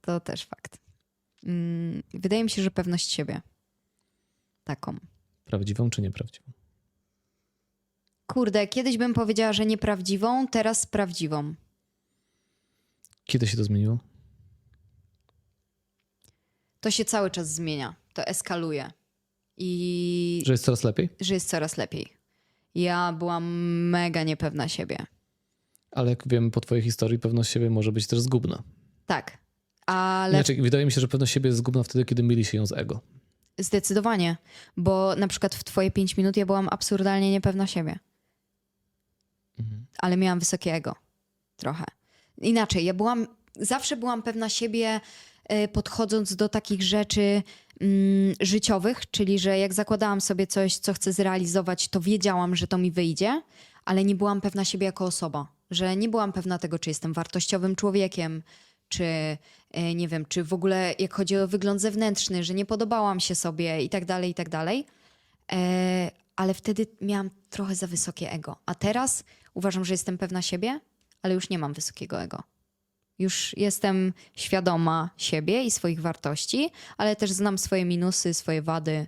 to też fakt. Mm, Wydaje mi się, że pewność siebie. Taką. Prawdziwą czy nieprawdziwą? Kurde, kiedyś bym powiedziała, że nieprawdziwą, teraz prawdziwą. Kiedy się to zmieniło? To się cały czas zmienia. To eskaluje. I Że jest coraz lepiej? że jest coraz lepiej. Ja byłam mega niepewna siebie. Ale jak wiem po twojej historii, pewność siebie może być też zgubna. Tak. Ale Inaczej, wydaje mi się, że pewność siebie jest zgubna wtedy, kiedy myli się ją z ego. zdecydowanie, bo na przykład w twoje 5 minut ja byłam absurdalnie niepewna siebie. Ale miałam wysokie ego. Trochę. Inaczej, ja byłam, zawsze byłam pewna siebie e, podchodząc do takich rzeczy mm, życiowych, czyli że jak zakładałam sobie coś, co chcę zrealizować, to wiedziałam, że to mi wyjdzie, ale nie byłam pewna siebie jako osoba. Że nie byłam pewna tego, czy jestem wartościowym człowiekiem, czy e, nie wiem, czy w ogóle jak chodzi o wygląd zewnętrzny, że nie podobałam się sobie i tak dalej, i tak dalej. E, ale wtedy miałam trochę za wysokie ego. A teraz uważam, że jestem pewna siebie, ale już nie mam wysokiego ego. Już jestem świadoma siebie i swoich wartości, ale też znam swoje minusy, swoje wady